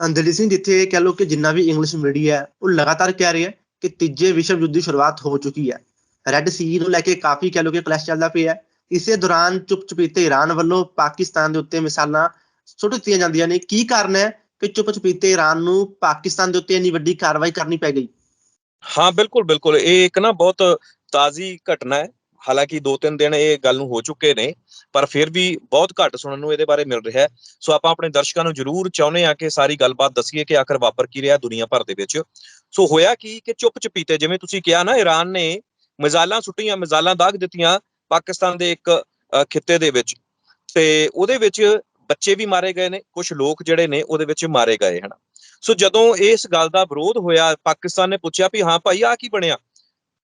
ਅ, ਸਿੰਘ ਜਿੱਥੇ ਕਹਿ ਲਓ ਕਿ ਜਿੰਨਾ ਵੀ ਇੰਗਲਿਸ਼ ਮੀਡੀਆ ਹੈ ਉਹ ਲਗਾਤਾਰ ਕਹਿ ਰਿਹਾ ਹੈ ਕਿ ਤੀਜੇ ਵਿਸ਼ਵ ਯੁੱਧ ਦੀ ਸ਼ੁਰੂਆਤ ਹੋ ਚੁੱਕੀ ਹੈ। ਰੈੱਡ ਸੀ ਨੂੰ ਲੈ ਕੇ ਕਾਫੀ ਕਹਿ ਲਓ ਕਿ ਕਲੈਸ਼ ਚੱਲਦਾ ਪਿਆ ਇਸੇ ਦੌਰਾਨ ਚੁੱਪ ਚੁਪੀਤੇ ਈਰਾਨ ਵੱਲੋਂ ਪਾਕਿਸਤਾਨ ਦੇ ਉੱਤੇ ਮਿਸਾਲਾਂ ਸੁੱਟ ਦਿੱਤੀਆਂ ਜਾਂਦੀਆਂ ਨੇ। ਕੀ ਕਾਰਨ ਹੈ ਕਿ ਚੁੱਪ ਚੁਪੀਤੇ ਈਰਾਨ ਨੂੰ ਪਾਕਿਸਤਾਨ ਦੇ ਉੱਤੇ ਇੰਨੀ ਵੱਡੀ ਕਾਰਵਾਈ ਕਰਨੀ ਪੈ ਗਈ? ਹਾਂ ਬਿਲਕੁਲ ਬਿਲਕੁਲ ਇਹ ਇੱਕ ਨਾ ਬਹੁਤ ਤਾਜ਼ੀ ਘਟਨਾ ਹੈ। ਹਾਲਾਂਕਿ ਦੋ ਤਿੰਨ ਦਿਨ ਇਹ ਗੱਲ ਨੂੰ ਹੋ ਚੁੱਕੇ ਨੇ, ਪਰ ਫਿਰ ਵੀ ਬਹੁਤ ਘੱਟ ਸੁਣਨ ਨੂੰ ਇਹਦੇ ਬਾਰੇ ਮਿਲ ਰਿਹਾ ਹੈ। ਸੋ ਆਪਾਂ ਆਪਣੇ ਦਰਸ਼ਕਾਂ ਨੂੰ ਜ਼ਰੂਰ ਚਾਹੁੰਦੇ ਆ ਕਿ ਸਾਰੀ ਗੱਲਬਾਤ ਦੱਸੀਏ ਕਿ ਆਖਰ ਵਾਪਰ ਕੀ ਰਿਹਾ ਦੁਨੀਆ ਭਰ ਦੇ ਵਿੱਚ। ਸੋ ਹੋਇਆ ਕੀ ਕਿ ਚੁੱਪ ਚਪੀਤੇ ਜਿਵੇਂ ਤੁਸੀਂ ਕਿਹਾ ਨਾ ਈਰਾਨ ਨੇ ਮਿਜ਼ਾਲਾਂ ਸੁੱਟੀਆਂ ਮਿਜ਼ਾਲਾਂ ਦਾਗ ਦਿੱਤੀਆਂ ਪਾਕਿਸਤਾਨ ਦੇ ਇੱਕ ਖਿੱਤੇ ਦੇ ਵਿੱਚ। ਤੇ ਉਹਦੇ ਵਿੱਚ ਬੱਚੇ ਵੀ ਮਾਰੇ ਗਏ ਨੇ ਕੁਝ ਲੋਕ ਜਿਹੜੇ ਨੇ ਉਹਦੇ ਵਿੱਚ ਮਾਰੇ ਗਏ ਹਨ। ਸੋ ਜਦੋਂ ਇਸ ਗੱਲ ਦਾ ਵਿਰੋਧ ਹੋਇਆ, ਪਾਕਿਸਤਾਨ ਨੇ ਪੁੱਛਿਆ ਵੀ ਹਾਂ ਭਾਈ ਆ ਕੀ ਬਣਿਆ?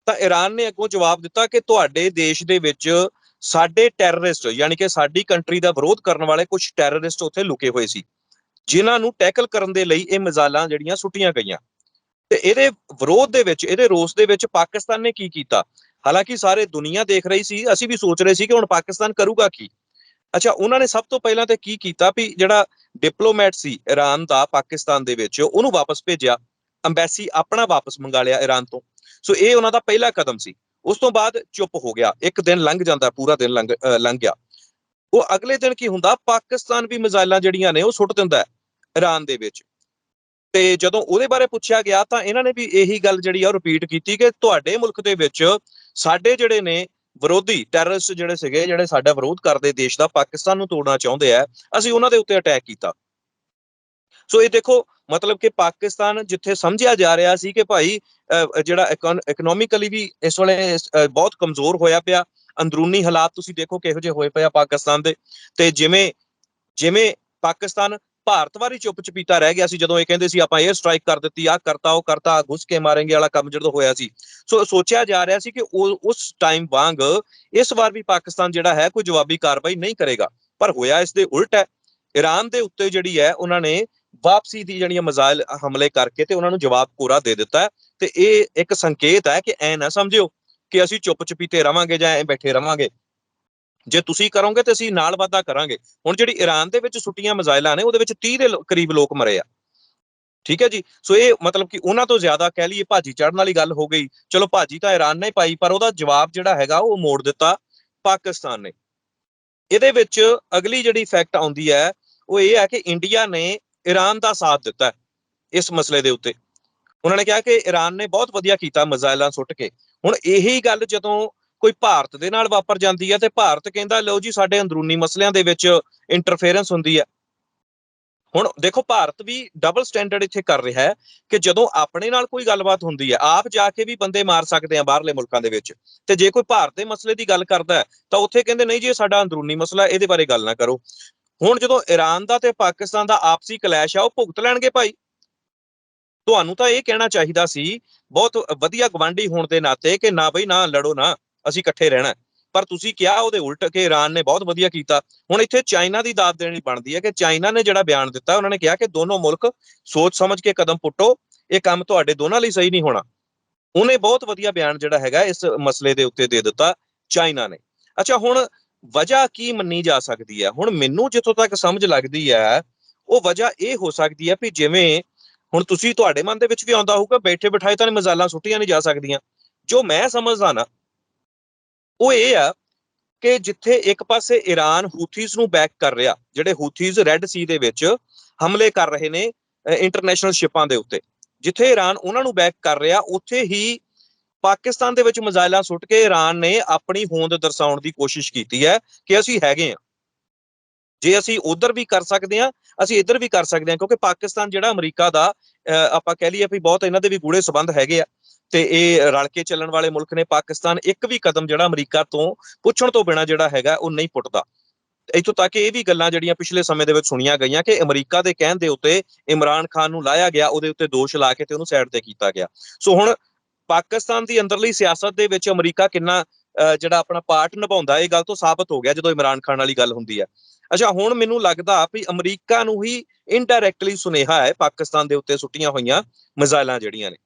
ਤਾਂ ਈਰਾਨ ਨੇ ਅੱਗੋਂ ਜਵਾਬ ਦਿੱਤਾ ਕਿ ਤੁਹਾਡੇ ਦੇਸ਼ ਦੇ ਵਿੱਚ ਸਾਡੇ ਟੈਰਰਿਸਟ ਯਾਨੀ ਕਿ ਸਾਡੀ ਕੰਟਰੀ ਦਾ ਵਿਰੋਧ ਕਰਨ ਵਾਲੇ ਕੁਝ ਟੈਰਰਿਸਟ ਉੱਥੇ ਲੁਕੇ ਹੋਏ ਸੀ, ਜਿਨ੍ਹਾਂ ਨੂੰ ਟੈਕਲ ਕਰਨ ਦੇ ਲਈ ਇਹ ਮਿਜ਼ਾਲਾਂ ਜਿਹੜੀਆਂ ਸੁੱਟੀਆਂ ਗਈਆਂ। ਤੇ ਇਹਦੇ ਵਿਰੋਧ ਦੇ ਵਿੱਚ, ਇਹਦੇ ਰੋਸ ਦੇ ਵਿੱਚ ਪਾਕਿਸਤਾਨ ਨੇ ਕੀ ਕੀਤਾ? ਹਾਲਾਂਕਿ ਸਾਰੇ ਦੁਨੀਆ ਦੇਖ ਰਹੀ ਸੀ, ਅਸੀਂ ਵੀ ਸੋਚ ਰਹੇ ਸੀ ਕਿ ਹੁਣ ਪਾਕਿਸਤਾਨ ਕਰੂਗਾ ਕੀ? ਅੱਛਾ, ਉਹਨਾਂ ਨੇ ਸਭ ਤੋਂ ਪਹਿਲਾਂ ਤੇ ਕੀ ਕੀਤਾ ਵੀ ਜਿਹੜਾ ਡਿਪਲੋਮੈਟ ਸੀ ਈਰਾਨ ਦਾ ਪਾਕਿਸਤਾਨ ਦੇ ਵਿੱਚ, ਉਹਨੂੰ ਵਾਪਸ ਭੇਜਿਆ। ਅੰਬੈਸੀ ਆਪਣਾ ਵਾਪਸ ਮੰਗਾ ਲਿਆ ਈਰਾਨ ਤੋਂ। ਸੋ ਇਹ ਉਹਨਾਂ ਦਾ ਪਹਿਲਾ ਕਦਮ ਸੀ। ਉਸ ਤੋਂ ਬਾਅਦ ਚੁੱਪ ਹੋ ਗਿਆ। ਇੱਕ ਦਿਨ ਲੰਘ ਜਾਂਦਾ, ਪੂਰਾ ਦਿਨ ਲੰਘ ਲੰਘ ਗਿਆ। ਉਹ ਅਗਲੇ ਦਿਨ ਕੀ ਹੁੰਦਾ, ਪਾਕਿਸਤਾਨ ਵੀ ਮਿਜ਼ਾਈਲਾਂ ਜਿਹੜੀਆਂ ਨੇ, ਉਹ ਸੁੱਟ ਦਿੰਦਾ ਈਰਾਨ ਦੇ ਵਿੱਚ। ਤੇ ਜਦੋਂ ਉਹਦੇ ਬਾਰੇ ਪੁੱਛਿਆ ਗਿਆ, ਤਾਂ ਇਹਨਾਂ ਨੇ ਵੀ ਇਹੀ ਗੱਲ ਜਿਹੜੀ ਆ ਉਹ ਰਿਪੀਟ ਕੀਤੀ ਕਿ ਤੁਹਾਡੇ ਮੁਲਕ ਦੇ ਵਿੱਚ ਸਾਡੇ ਜਿਹੜੇ ਨੇ ਵਿਰੋਧੀ ਟੈਰਰਿਸਟ ਜਿਹੜੇ ਸੀਗੇ, ਜਿਹੜੇ ਸਾਡਾ ਵਿਰੋਧ ਕਰਦੇ ਦੇਸ਼ ਦਾ, ਪਾਕਿਸਤਾਨ ਨੂੰ ਤੋੜਨਾ ਚਾਹੁੰਦੇ ਆ, ਅਸੀਂ ਉਹਨਾਂ ਦੇ ਉੱਤੇ ਅਟੈਕ ਕੀਤਾ। ਸੋ ਇਹ ਦੇਖੋ ਮਤਲਬ ਕਿ ਪਾਕਿਸਤਾਨ ਜਿੱਥੇ ਸਮਝਿਆ ਜਾ ਰਿਹਾ ਸੀ ਕਿ ਭਾਈ ਜਿਹੜਾ ਇਕਨੋਮਿਕਲੀ ਵੀ ਇਸ ਵੇਲੇ ਬਹੁਤ ਕਮਜ਼ੋਰ ਹੋਇਆ ਪਿਆ। ਅੰਦਰੂਨੀ ਹਾਲਾਤ ਤੁਸੀਂ ਦੇਖੋ ਕਿਹੋ ਜਿਹੇ ਹੋਏ ਪਏ ਆ ਪਾਕਿਸਤਾਨ ਦੇ। ਤੇ ਜਿਵੇਂ ਜਿਵੇਂ ਪਾਕਿਸਤਾਨ ਭਾਰਤ ਵਾਰੀ ਚੁੱਪ ਚਪੀਤਾ ਰਹਿ ਗਿਆ ਸੀ, ਜਦੋਂ ਇਹ ਕਹਿੰਦੇ ਸੀ, ਆਪਾਂ 에ਅਰ ਸਟ੍ਰਾਈਕ ਕਰ ਦਿੱਤੀ ਆ ਕਰਤਾ, ਉਹ ਕਰਤਾ ਘੁਸ ਕੇ ਮਾਰਾਂਗੇ ਵਾਲਾ ਕੰਮ ਜਦੋਂ ਹੋਇਆ ਸੀ। ਸੋ, ਸੋਚਿਆ ਜਾ ਰਿਹਾ ਸੀ ਕਿ ਉਹ, ਉਸ ਟਾਈਮ ਵਾਂਗ ਇਸ ਵਾਰ ਵੀ ਪਾਕਿਸਤਾਨ ਜਿਹੜਾ ਹੈ, ਕੋਈ ਜਵਾਬੀ ਕਾਰਵਾਈ ਨਹੀਂ ਕਰੇਗਾ। ਪਰ ਹੋਇਆ ਇਸ ਦੇ ਉਲਟ ਹੈ। ਈਰਾਨ ਦੇ ਉੱਤੇ ਜਿਹੜੀ ਹੈ, ਉਹਨਾਂ ਨੇ ਵਾਪਸੀ ਦੀ ਜਿਹੜੀਆਂ ਮਜ਼ਾਇਲ ਹਮਲੇ ਕਰਕੇ ਤੇ ਉਹਨਾਂ ਨੂੰ ਜਵਾਬ ਕੋਰਾ ਦੇ ਦਿੱਤਾ ਤੇ ਇਹ ਇੱਕ ਸੰਕੇਤ ਹੈ ਕਿ ਐ ਨਾ ਸਮਝਿਓ ਕਿ ਅਸੀਂ ਚੁੱਪ ਚਪੀਤੇ ਰਵਾਂਗੇ ਜਾਂ ਐ ਬੈਠੇ ਰਵਾਂਗੇ। ਜੇ ਤੁਸੀਂ ਕਰੋਗੇ ਤੇ ਅਸੀਂ ਨਾਲ ਵਾਧਾ ਕਰਾਂਗੇ। ਹੁਣ ਜਿਹੜੀ ਈਰਾਨ ਦੇ ਵਿੱਚ ਸੁੱਟੀਆਂ ਮਿਜ਼ਾਈਲਾਂ ਨੇ, ਉਹਦੇ ਵਿੱਚ 30 ਦੇ ਕਰੀਬ ਲੋਕ ਮਰੇ ਆ। ਠੀਕ ਹੈ ਜੀ? ਸੋ ਇਹ ਮਤਲਬ ਕਿ ਉਹਨਾਂ ਤੋਂ ਜ਼ਿਆਦਾ ਕਹਿ ਲਈਏ ਭਾਜੀ ਚੜਨ ਵਾਲੀ ਗੱਲ ਹੋ ਗਈ। ਚਲੋ ਭਾਜੀ ਤਾਂ ਈਰਾਨ ਨੇ ਪਾਈ, ਪਰ ਉਹਦਾ ਜਵਾਬ ਜਿਹੜਾ ਹੈਗਾ ਉਹ ਮੋੜ ਦਿੱਤਾ ਪਾਕਿਸਤਾਨ ਨੇ। ਇਹਦੇ ਵਿੱਚ ਅਗਲੀ ਜਿਹੜੀ ਫੈਕਟ ਆਉਂਦੀ ਹੈ, ਉਹ ਇਹ ਹੈ ਕਿ ਇੰਡੀਆ ਨੇ ਈਰਾਨ ਦਾ ਸਾਥ ਦਿੱਤਾ ਹੈ ਇਸ ਮਸਲੇ ਦੇ ਉੱਤੇ। ਉਹਨਾਂ ਨੇ ਕਿਹਾ ਕਿ ਈਰਾਨ ਨੇ ਬਹੁਤ ਵਧੀਆ ਕੀਤਾ ਮਿਜ਼ਾਈਲਾਂ ਸੁੱਟ ਕੇ। ਹੁਣ ਇਹੀ ਗੱਲ ਜਦੋਂ ਕੋਈ ਭਾਰਤ ਦੇ ਨਾਲ ਵਾਪਰ ਜਾਂਦੀ ਹੈ ਤੇ ਭਾਰਤ ਕਹਿੰਦਾ, ਲਓ ਜੀ, ਸਾਡੇ ਅੰਦਰੂਨੀ ਮਸਲਿਆਂ ਦੇ ਵਿੱਚ ਇੰਟਰਫੇਰੈਂਸ ਹੁੰਦੀ ਹੈ। ਹੁਣ ਦੇਖੋ, ਭਾਰਤ ਵੀ ਡਬਲ ਸਟੈਂਡਰਡ ਇੱਥੇ ਕਰ ਰਿਹਾ ਹੈ ਕਿ ਜਦੋਂ ਆਪਣੇ ਨਾਲ ਕੋਈ ਗੱਲਬਾਤ ਹੁੰਦੀ ਹੈ, ਆਪ ਜਾ ਕੇ ਵੀ ਬੰਦੇ ਮਾਰ ਸਕਦੇ ਆ ਬਾਹਰਲੇ ਮੁਲਕਾਂ ਦੇ ਵਿੱਚ। ਤੇ ਜੇ ਕੋਈ ਭਾਰਤ ਦੇ ਮਸਲੇ ਦੀ ਗੱਲ ਕਰਦਾ ਹੈ, ਤਾਂ ਉੱਥੇ ਕਹਿੰਦੇ, ਨਹੀਂ ਜੀ, ਇਹ ਸਾਡਾ ਅੰਦਰੂਨੀ ਮਸਲਾ, ਇਹਦੇ ਬਾਰੇ ਗੱਲ ਨਾ ਕਰੋ। ਹੁਣ ਜਦੋਂ ਈਰਾਨ ਦਾ ਤੇ ਪਾਕਿਸਤਾਨ ਦਾ ਆਪਸੀ ਕਲੈਸ਼ ਆ, ਉਹ ਭੁਗਤ ਲੈਣਗੇ ਭਾਈ। ਤੁਹਾਨੂੰ ਤਾਂ ਇਹ ਕਹਿਣਾ ਚਾਹੀਦਾ ਸੀ, ਬਹੁਤ ਵਧੀਆ ਗਵਾਂਢੀ ਹੋਣ ਦੇ ਨਾਤੇ ਕਿ ਨਾ ਬਈ, ਨਾ ਲੜੋ ਨਾ, ਅਸੀਂ ਇਕੱਠੇ ਰਹਿਣਾ ਪਰ ਤੁਸੀਂ ਕਿਹਾ ਉਹਦੇ ਉਲਟ ਕਿ ਈਰਾਨ ਨੇ ਬਹੁਤ ਵਧੀਆ ਕੀਤਾ। ਹੁਣ ਇੱਥੇ ਚਾਈਨਾ ਦੀ ਦਾਤ ਦੇਣੀ ਬਣਦੀ ਹੈ ਕਿ ਚਾਈਨਾ ਨੇ ਜਿਹੜਾ ਬਿਆਨ ਦਿੱਤਾ, ਉਹਨਾਂ ਨੇ ਕਿਹਾ ਕਿ ਦੋਨੋਂ ਮੁਲਕ ਸੋਚ ਸਮਝ ਕੇ ਕਦਮ ਪੁੱਟੋ, ਇਹ ਕੰਮ ਤੁਹਾਡੇ ਦੋਨਾਂ ਲਈ ਸਹੀ ਨਹੀਂ ਹੋਣਾ। ਉਹਨੇ ਬਹੁਤ ਵਧੀਆ ਬਿਆਨ ਜਿਹੜਾ ਹੈਗਾ, ਇਸ ਮਸਲੇ ਦੇ ਉੱਤੇ ਦੇ ਦਿੱਤਾ ਚਾਈਨਾ ਨੇ। ਅੱਛਾ, ਹੁਣ ਵਜ੍ਹਾ ਕੀ ਮੰਨੀ ਜਾ ਸਕਦੀ ਹੈ? ਹੁਣ ਮੈਨੂੰ ਜਿੱਥੋਂ ਤੱਕ ਸਮਝ ਲੱਗਦੀ ਹੈ, ਉਹ ਵਜ੍ਹਾ ਇਹ ਹੋ ਸਕਦੀ ਹੈ ਵੀ ਜਿਵੇਂ ਹੁਣ ਤੁਸੀਂ ਤੁਹਾਡੇ ਮਨ ਦੇ ਵਿੱਚ ਵੀ ਆਉਂਦਾ ਹੋਊਗਾ, ਬੈਠੇ ਬਿਠਾਏ ਤਾਂ ਮਜ਼ਾਲਾਂ ਸੁੱਟੀਆਂ ਨਹੀਂ ਜਾ ਸਕਦੀਆਂ। ਜੋ ਮੈਂ ਸਮਝਦਾ ਨਾ, ਉਹ ਇਹ ਆ ਕਿ ਜਿੱਥੇ ਇੱਕ ਪਾਸੇ ਈਰਾਨ ਹੂਥੀਜ਼ ਨੂੰ ਬੈਕ ਕਰ ਰਿਹਾ, ਜਿਹੜੇ ਹੂਥੀਜ਼ ਰੈੱਡ ਸੀ ਦੇ ਵਿੱਚ ਹਮਲੇ ਕਰ ਰਹੇ ਨੇ ਇੰਟਰਨੈਸ਼ਨਲ ਸ਼ਿਪਾਂ ਦੇ ਉੱਤੇ, ਜਿੱਥੇ ਈਰਾਨ ਉਹਨਾਂ ਨੂੰ ਬੈਕ ਕਰ ਰਿਹਾ, ਉੱਥੇ ਹੀ ਪਾਕਿਸਤਾਨ ਦੇ ਵਿੱਚ ਮਿਜ਼ਾਈਲਾਂ ਸੁੱਟ ਕੇ ਈਰਾਨ ਨੇ ਆਪਣੀ ਹੋਂਦ ਦਰਸਾਉਣ ਦੀ ਕੋਸ਼ਿਸ਼ ਕੀਤੀ ਹੈ ਕਿ ਅਸੀਂ ਹੈਗੇ ਆ ਜੇ ਅਸੀਂ ਉਧਰ ਵੀ ਕਰ ਸਕਦੇ ਆ ਅਸੀਂ ਇੱਧਰ ਵੀ ਕਰ ਸਕਦੇ ਆ ਕਿਉਂਕਿ ਪਾਕਿਸਤਾਨ ਜਿਹੜਾ ਅਮਰੀਕਾ ਦਾ ਅਹ, ਆਪਾਂ ਕਹਿ ਲਈਏ ਵੀ ਬਹੁਤ ਇਹਨਾਂ ਦੇ ਵੀ ਗੂੜੇ ਸਬੰਧ ਹੈਗੇ ਆ। ਤੇ ਇਹ ਰਲ ਕੇ ਚੱਲਣ ਵਾਲੇ ਮੁਲਕ ਨੇ ਪਾਕਿਸਤਾਨ ਇੱਕ ਵੀ ਕਦਮ ਜਿਹੜਾ ਅਮਰੀਕਾ ਤੋਂ ਪੁੱਛਣ ਤੋਂ ਬਿਨਾ ਜਿਹੜਾ ਹੈਗਾ ਉਹ ਨਹੀਂ ਪੁੱਟਦਾ। ਇੱਥੋਂ ਤੱਕ ਇਹ ਵੀ ਗੱਲਾਂ ਜਿਹੜੀਆਂ ਪਿਛਲੇ ਸਮੇਂ ਦੇ ਵਿੱਚ ਸੁਣੀਆਂ ਗਈਆਂ ਕਿ ਅਮਰੀਕਾ ਦੇ ਕਹਿਣ ਦੇ ਉੱਤੇ ਇਮਰਾਨ ਖਾਨ ਨੂੰ ਲਾਇਆ ਗਿਆ ਉਹਦੇ ਉੱਤੇ ਦੋਸ਼ ਲਾ ਕੇ ਤੇ ਉਹਨੂੰ ਸਾਈਡ ਤੇ ਕੀਤਾ ਗਿਆ। ਸੋ ਹੁਣ ਪਾਕਿਸਤਾਨ ਦੀ ਅੰਦਰਲੀ ਸਿਆਸਤ ਦੇ ਵਿੱਚ ਅਮਰੀਕਾ ਕਿੰਨਾ ਅਹ, ਜਿਹੜਾ ਆਪਣਾ ਪਾਰਟ ਨਿਭਾਉਂਦਾ ਇਹ ਗੱਲ ਤੋਂ ਸਾਬਤ ਹੋ ਗਿਆ ਜਦੋਂ ਇਮਰਾਨ ਖਾਨ ਵਾਲੀ ਗੱਲ ਹੁੰਦੀ ਹੈ। ਅੱਛਾ ਹੁਣ ਮੈਨੂੰ ਲੱਗਦਾ ਵੀ ਅਮਰੀਕਾ ਨੂੰ ਹੀ ਇਨਡਾਇਰੈਕਟਲੀ ਸੁਨੇਹਾ ਹੈ ਪਾਕਿਸਤਾਨ ਦੇ ਉੱਤੇ ਸੁੱਟੀਆਂ ਹੋਈਆਂ ਮਿਜ਼ਾਈਲਾਂ ਜਿਹੜੀਆਂ ਨੇ।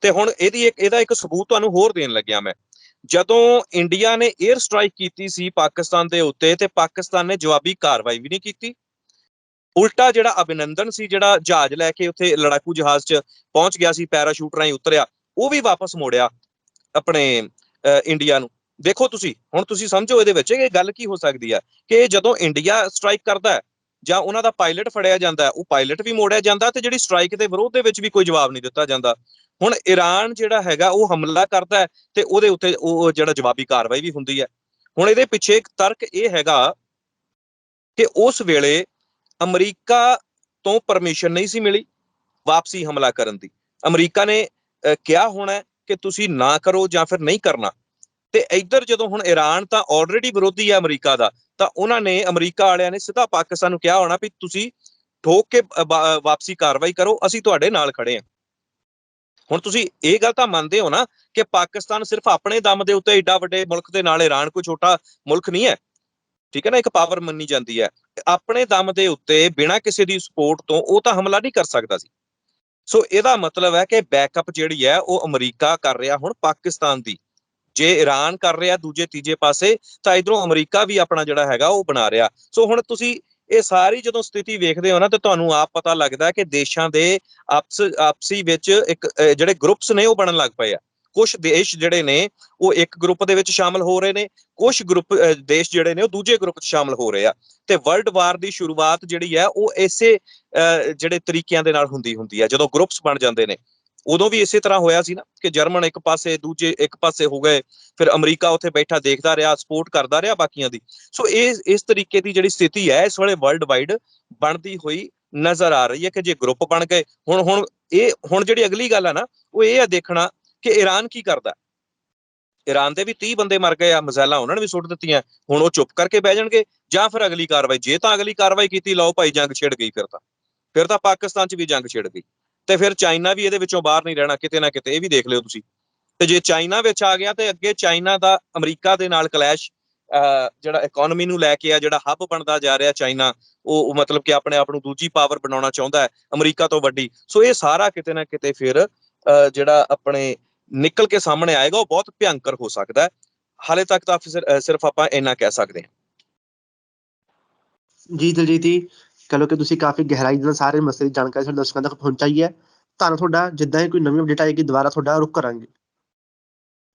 ਤੇ ਹੁਣ ਇਹਦੀ ਇੱਕ ਇਹਦਾ ਇੱਕ ਸਬੂਤ ਤੁਹਾਨੂੰ ਹੋਰ ਦੇਣ ਲੱਗਿਆ ਮੈਂ। ਜਦੋਂ ਇੰਡੀਆ ਨੇ 에ਅਰ ਸਟ੍ਰਾਈਕ ਕੀਤੀ ਸੀ ਪਾਕਿਸਤਾਨ ਦੇ ਉੱਤੇ ਤੇ ਪਾਕਿਸਤਾਨ ਨੇ ਜਵਾਬੀ ਕਾਰਵਾਈ ਵੀ ਨਹੀਂ ਕੀਤੀ। ਉਲਟਾ ਜਿਹੜਾ ਅਭਿਨੰਦਨ ਸੀ ਜਿਹੜਾ ਜਹਾਜ਼ ਲੈ ਕੇ ਉੱਥੇ ਲੜਾਕੂ ਜਹਾਜ਼ 'ਚ ਪਹੁੰਚ ਗਿਆ ਸੀ ਪੈਰਾਸ਼ੂਟ ਰਾਹੀਂ ਉਤਰਿਆ ਉਹ ਵੀ ਵਾਪਸ ਮੋੜਿਆ ਆਪਣੇ ਅਹ, ਇੰਡੀਆ ਨੂੰ। ਦੇਖੋ ਤੁਸੀਂ ਹੁਣ ਤੁਸੀਂ ਸਮਝੋ ਇਹਦੇ ਵਿੱਚ ਇਹ ਗੱਲ ਕੀ ਹੋ ਸਕਦੀ ਹੈ ਕਿ ਜਦੋਂ ਇੰਡੀਆ ਸਟ੍ਰਾਈਕ ਕਰਦਾ ਹੈ ਜਾਂ ਉਹਨਾਂ ਦਾ ਪਾਇਲਟ ਫੜਿਆ ਜਾਂਦਾ ਉਹ ਪਾਇਲਟ ਵੀ ਮੋੜਿਆ ਜਾਂਦਾ ਤੇ ਜਿਹੜੀ ਸਟ੍ਰਾਈਕ ਦੇ ਵਿਰੋਧ ਦੇ ਵਿੱਚ ਵੀ ਕੋਈ ਜਵਾਬ ਨਹੀਂ ਦਿੱਤਾ ਜਾਂਦਾ। ਹੁਣ ਈਰਾਨ ਜਿਹੜਾ ਹੈਗਾ ਉਹ ਹਮਲਾ ਕਰਦਾ ਤੇ ਉਹਦੇ ਉੱਤੇ ਉਹ ਜਿਹੜਾ ਜਵਾਬੀ ਕਾਰਵਾਈ ਵੀ ਹੁੰਦੀ ਹੈ। ਹੁਣ ਇਹਦੇ ਪਿੱਛੇ ਇੱਕ ਤਰਕ ਇਹ ਹੈਗਾ ਕਿ ਉਸ ਵੇਲੇ ਅਮਰੀਕਾ ਤੋਂ ਪਰਮਿਸ਼ਨ ਨਹੀਂ ਸੀ ਮਿਲੀ ਵਾਪਸੀ ਹਮਲਾ ਕਰਨ ਦੀ। ਅਮਰੀਕਾ ਨੇ ਕਿਹਾ ਹੋਣਾ ਕਿ ਤੁਸੀਂ ਨਾ ਕਰੋ ਜਾਂ ਫਿਰ ਨਹੀਂ ਕਰਨਾ। ਤੇ ਇੱਧਰ ਜਦੋਂ ਹੁਣ ਈਰਾਨ ਤਾਂ ਆਲਰੇਡੀ ਵਿਰੋਧੀ ਹੈ ਅਮਰੀਕਾ ਦਾ, ਤਾਂ ਉਹਨਾਂ ਨੇ ਅਮਰੀਕਾ ਵਾਲਿਆਂ ਨੇ ਸਿੱਧਾ ਪਾਕਿਸਤਾਨ ਨੂੰ ਕਿਹਾ ਹੋਣਾ ਵੀ ਤੁਸੀਂ ਠੋਕ ਕੇ ਵਾਪਸੀ ਕਾਰਵਾਈ ਕਰੋ, ਅਸੀਂ ਤੁਹਾਡੇ ਨਾਲ ਖੜੇ ਹਾਂ। ਹੁਣ ਤੁਸੀਂ ਇਹ ਗੱਲ ਤਾਂ ਮੰਨਦੇ ਹੋ ਨਾ ਕਿ ਪਾਕਿਸਤਾਨ ਸਿਰਫ ਆਪਣੇ ਦਮ ਦੇ ਉੱਤੇ ਏਡਾ ਵੱਡੇ ਮੁਲਕ ਦੇ ਨਾਲ ਈਰਾਨ ਕੋਈ ਛੋਟਾ ਮੁਲਕ ਨਹੀਂ ਹੈ। ਠੀਕ ਹੈ ਨਾ, ਇੱਕ ਪਾਵਰ ਮੰਨੀ ਜਾਂਦੀ ਹੈ। ਆਪਣੇ ਦਮ ਦੇ ਉੱਤੇ ਬਿਨਾਂ ਕਿਸੇ ਦੀ ਸਪੋਰਟ ਤੋਂ ਉਹ ਤਾਂ ਹਮਲਾ ਨਹੀਂ ਕਰ ਸਕਦਾ ਸੀ। ਸੋ ਇਹਦਾ ਮਤਲਬ ਹੈ ਕਿ ਬੈਕਅਪ ਜਿਹੜੀ ਹੈ ਉਹ ਅਮਰੀਕਾ ਕਰ ਰਿਹਾ ਹੁਣ ਪਾਕਿਸਤਾਨ ਦੀ। ਜੇ ਈਰਾਨ ਕਰ ਰਿਹਾ ਦੂਜੇ ਤੀਜੇ ਪਾਸੇ, ਤਾਂ ਇਧਰੋਂ ਅਮਰੀਕਾ ਵੀ ਆਪਣਾ ਜਿਹੜਾ ਹੈਗਾ ਉਹ ਬਣਾ ਰਿਹਾ। ਸੋ ਹੁਣ ਤੁਸੀਂ ਇਹ ਸਾਰੀ ਜਦੋਂ ਸਥਿਤੀ ਵੇਖਦੇ ਹੋ ਨਾ, ਤੇ ਤੁਹਾਨੂੰ ਆਪ ਪਤਾ ਲੱਗਦਾ ਕਿ ਦੇਸ਼ਾਂ ਦੇ ਆਪਸ, ਆਪਸੀ ਵਿੱਚ ਇੱਕ ਜਿਹੜੇ ਗਰੁੱਪਸ ਨੇ ਉਹ ਬਣਨ ਲੱਗ ਪਏ ਆ। ਕੁਝ ਦੇਸ਼ ਜਿਹੜੇ ਨੇ, ਉਹ ਇੱਕ ਗਰੁੱਪ ਦੇ ਵਿੱਚ ਸ਼ਾਮਲ ਹੋ ਰਹੇ ਨੇ ਕੁਝ ਗਰੁੱਪ ਦੇਸ਼ ਜਿਹੜੇ ਨੇ, ਉਹ ਦੂਜੇ ਗਰੁੱਪ 'ਚ ਸ਼ਾਮਲ ਹੋ ਰਹੇ ਆ। ਤੇ ਵਰਲਡ ਵਾਰ ਦੀ ਸ਼ੁਰੂਆਤ ਜਿਹੜੀ ਹੈ, ਉਹ ਇਸੇ ਜਿਹੜੇ ਤਰੀਕਿਆਂ ਦੇ ਨਾਲ ਹੁੰਦੀ ਹੁੰਦੀ ਹੈ। ਜਦੋਂ ਗਰੁੱਪਸ ਬਣ ਜਾਂਦੇ ਨੇ, ਉਦੋਂ ਵੀ ਇਸੇ ਤਰ੍ਹਾਂ ਹੋਇਆ ਸੀ ਨਾ ਕਿ ਜਰਮਨ ਇੱਕ ਪਾਸੇ, ਦੂਜੇ ਇੱਕ ਪਾਸੇ ਹੋ ਗਏ, ਫਿਰ ਅਮਰੀਕਾ ਉੱਥੇ ਬੈਠਾ, ਦੇਖਦਾ ਰਿਹਾ ਸਪੋਰਟ ਕਰਦਾ ਰਿਹਾ ਬਾਕੀਆਂ ਦੀ। ਸੋ ਇਹ, ਇਸ ਤਰੀਕੇ ਦੀ ਜਿਹੜੀ ਸਥਿਤੀ ਹੈ, ਇਸ ਵੇਲੇ ਵਰਲਡ ਵਾਈਡ ਬਣਦੀ ਹੋਈ ਨਜ਼ਰ ਆ ਰਹੀ ਹੈ ਕਿ ਜੇ ਗਰੁੱਪ ਬਣ ਗਏ, ਹੁਣ ਹੁਣ ਇਹ, ਹੁਣ ਜਿਹੜੀ ਅਗਲੀ ਗੱਲ ਆ ਨਾ, ਉਹ ਇਹ ਆ ਦੇਖਣਾ ਕਿ ਈਰਾਨ ਕੀ ਕਰਦਾ? ਈਰਾਨ ਦੇ ਵੀ 30 ਬੰਦੇ ਮਰ ਗਏ ਆ ਮਜ਼ਾਲਾ ਉਹਨਾਂ ਨੇ ਵੀ ਸੁੱਟ ਦਿੱਤੀਆਂ ਹੁਣ ਉਹ ਚੁੱਪ ਕਰਕੇ ਬਹਿ ਜਾਣਗੇ ਜਾਂ ਫਿਰ ਅਗਲੀ ਕਾਰਵਾਈ ਜੇ ਤਾਂ ਅਗਲੀ ਕਾਰਵਾਈ ਕੀਤੀ ਲਓ ਭਾਈ ਜੰਗ ਛਿੜ ਗਈ ਫਿਰ ਤਾਂ। ਫਿਰ ਤਾਂ ਪਾਕਿਸਤਾਨ 'ਚ ਵੀ ਜੰਗ ਛਿੜ ਗਈ। ਤੇ ਫਿਰ ਚਾਈਨਾ ਵੀ ਇਹਦੇ ਵਿੱਚੋਂ ਬਾਹਰ ਨਹੀਂ ਰਹਿਣਾ ਕਿਤੇ ਨਾ ਕਿਤੇ ਇਹ ਵੀ ਦੇਖ ਲਿਓ ਤੁਸੀਂ। ਤੇ ਜੇ ਚਾਈਨਾ ਵਿੱਚ ਆ ਗਿਆ ਤੇ ਅੱਗੇ ਚਾਈਨਾ ਦਾ ਅਮਰੀਕਾ ਦੇ ਨਾਲ ਕਲੈਸ਼ ਜਿਹੜਾ ਇਕਨੋਮੀ ਨੂੰ ਲੈ ਕੇ ਆ ਜਿਹੜਾ ਹੱਬ ਬਣਦਾ ਜਾ ਰਿਹਾ ਚਾਈਨਾ ਉਹ ਉਹ ਮਤਲਬ ਕਿ ਆਪਣੇ ਆਪ ਨੂੰ ਦੂਜੀ ਪਾਵਰ ਬਣਾਉਣਾ ਚਾਹੁੰਦਾ ਹੈ ਅਮਰੀਕਾ ਤੋਂ ਵੱਡੀ। ਸੋ ਇਹ ਸਾਰਾ ਕਿਤੇ ਨਾ ਕਿਤੇ ਫਿਰ ਅਹ, ਜਿਹੜਾ ਆਪਣੇ ਨਿਕਲ ਕੇ ਸਾਹਮਣੇ ਆਏਗਾ ਉਹ ਬਹੁਤ ਭਿਅੰਕਰ ਹੋ ਸਕਦਾ ਹੈ। ਹਾਲੇ ਤੱਕ ਤਾਂ ਸਿਰਫ ਆਪਾਂ ਇੰਨਾ ਕਹਿ ਸਕਦੇ ਹਾਂ। ਜੀ ਦਲਜੀਤ ਜੀ ਕਹ ਕਿ ਤੁਸੀਂ ਕਾਫੀ ਗਹਿਰਾਈ ਨਾਲ ਸਾਰੇ ਮਸਲੇ ਦੀ ਜਾਣਕਾਰੀ ਸਾਡੇ ਦਰਸ਼ਕਾਂ ਤੱਕ ਪਹੁੰਚਾਈ ਹੈ। ਤੁਹਾਨੂੰ ਤੁਹਾਡਾ ਜਿੱਦਾਂ ਹੀ ਕੋਈ ਨਵੀਂ ਅਪਡੇਟ ਆਏਗੀ ਦੁਬਾਰਾ ਤੁਹਾਡਾ ਰੁਕ ਕਰਾਂਗੇ।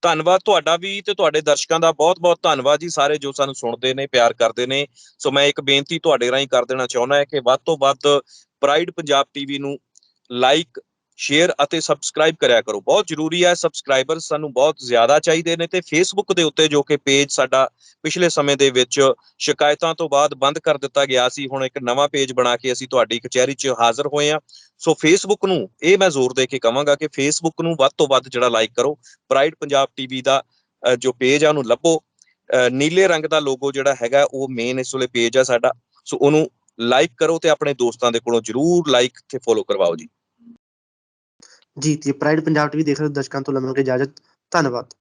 ਧੰਨਵਾਦ ਤੁਹਾਡਾ ਵੀ ਤੇ ਤੁਹਾਡੇ ਦਰਸ਼ਕਾਂ ਦਾ ਬਹੁਤ-ਬਹੁਤ ਧੰਨਵਾਦ ਜੀ। ਸਾਰੇ ਜੋ ਸਾਨੂੰ ਸੁਣਦੇ ਨੇ ਪਿਆਰ ਕਰਦੇ ਨੇ। ਸੋ ਮੈਂ ਇੱਕ ਬੇਨਤੀ ਤੁਹਾਡੇ ਰਾਹੀਂ ਕਰ ਦੇਣਾ ਚਾਹੁੰਦਾ ਹਾਂ ਕਿ ਵੱਧ ਤੋਂ ਵੱਧ ਪ੍ਰਾਈਡ ਪੰਜਾਬ ਟੀਵੀ ਨੂੰ ਲਾਈਕ ਸ਼ੇਅਰ ਅਤੇ ਸਬਸਕ੍ਰਾਈਬ ਕਰਿਆ ਕਰੋ। ਬਹੁਤ ਜ਼ਰੂਰੀ ਹੈ ਸਬਸਕ੍ਰਾਈਬਰ ਸਾਨੂੰ ਬਹੁਤ ਜ਼ਿਆਦਾ ਚਾਹੀਦੇ ਨੇ ਤੇ ਫੇਸਬੁੱਕ ਦੇ ਉੱਤੇ ਜੋ ਕਿ ਪੇਜ ਸਾਡਾ ਪਿਛਲੇ ਸਮੇਂ ਦੇ ਵਿੱਚ ਸ਼ਿਕਾਇਤਾਂ ਤੋਂ ਬਾਅਦ ਬੰਦ ਕਰ ਦਿੱਤਾ ਗਿਆ ਸੀ, ਹੁਣ ਇੱਕ ਨਵਾਂ ਪੇਜ ਬਣਾ ਕੇ ਅਸੀਂ ਤੁਹਾਡੀ ਕਚਹਿਰੀ 'ਚ ਹਾਜ਼ਰ ਹੋਏ ਹਾਂ। ਸੋ ਫੇਸਬੁੱਕ ਨੂੰ ਇਹ ਮੈਂ ਜ਼ੋਰ ਦੇ ਕੇ ਕਹਾਂਗਾ ਕਿ ਫੇਸਬੁੱਕ ਨੂੰ ਵੱਧ ਤੋਂ ਵੱਧ ਜਿਹੜਾ ਲਾਈਕ ਕਰੋ। ਪ੍ਰਾਈਡ ਪੰਜਾਬ ਟੀਵੀ ਦਾ ਜੋ ਪੇਜ ਆ, ਉਹਨੂੰ ਲੱਭੋ। ਨੀਲੇ ਰੰਗ ਦਾ ਲੋਗੋ ਜਿਹੜਾ ਹੈਗਾ, ਉਹ ਮੇਨ ਇਸ ਵੇਲੇ ਪੇਜ ਆ ਸਾਡਾ। ਸੋ ਉਹਨੂੰ ਲਾਈਕ ਕਰੋ ਤੇ ਆਪਣੇ ਦੋਸਤਾਂ ਦੇ ਕੋਲੋਂ ਜਰੂਰ ਲਾਈਕ ਤੇ ਫੋਲੋ ਕਰਵਾਓ ਜੀ। ਜੀ ਜੀ ਪ੍ਰਾਈਡ ਪੰਜਾਬ ਟੀਵੀ ਦੇਖ ਰਹੇ ਦਰਸ਼ਕਾਂ ਤੋਂ ਲਵਾਂਗੇ ਇਜਾਜ਼ਤ ਧੰਨਵਾਦ।